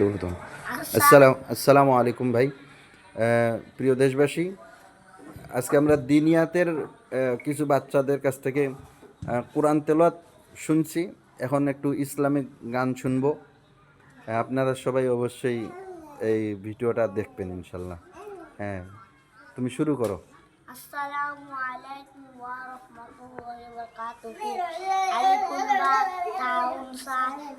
আনন্দ উর্ধন আসসালাম আসসালামু আলাইকুম ভাই। প্রিয় দেশবাসী আজকে আমরা দিনিয়াতের কিছু বাচ্চাদের কাছ থেকে কোরআন তেলত শুনছি। এখন একটু ইসলামিক গান শুনব। আপনারা সবাই অবশ্যই এই ভিডিওটা দেখবেন ইনশাল্লাহ। হ্যাঁ তুমি শুরু করো। আসসালামু আলাইকুম ওয়া রাহমাতুল্লাহি ওয়া বারাকাতুহু আলাইকুম বা তাউন সাহেব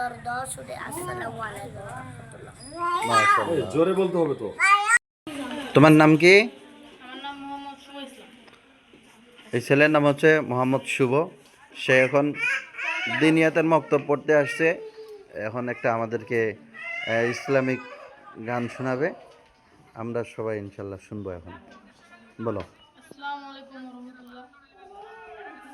আসসালামু আলাইকুম জোরে বলতে হবে তো। তোমার নাম কি? আমার নাম মোহাম্মদ শুভ ইসলাম। এই ছেলের নাম হচ্ছে মোহাম্মদ শুভ। সে এখন দিনিয়াতের মক্তব পড়তে আসছে। এখন একটা আমাদেরকে আহ, ইসলামিক গান শোনাবে। আমরা সবাই ইনশাল্লাহ শুনব এখন। বলো। আসসালামু আলাইকুম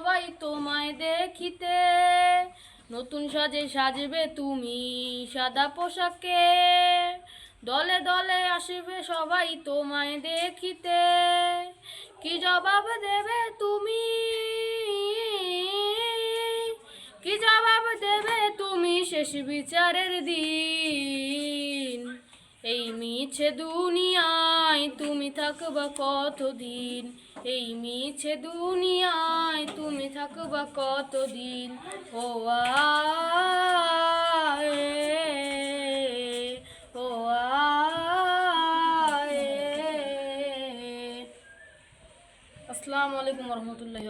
সবাই তোমায় দেখিতে। নতুন সাজে সাজবে তুমি সাদা পোশাকে। দলে দলে আসবে সবাই তোমায় দেখিতে। কি জবাব দেবে তুমি? কি জবাব দেবে তুমি শেষ বিচারের দিন? এই মিছে দুনিয়ায় তুমি থাকবা কতদিন? এই মিছে দুনিয়ায় থাকবা কতদিন? ও আসসালামু আলাইকুম রহমতুল্লাহ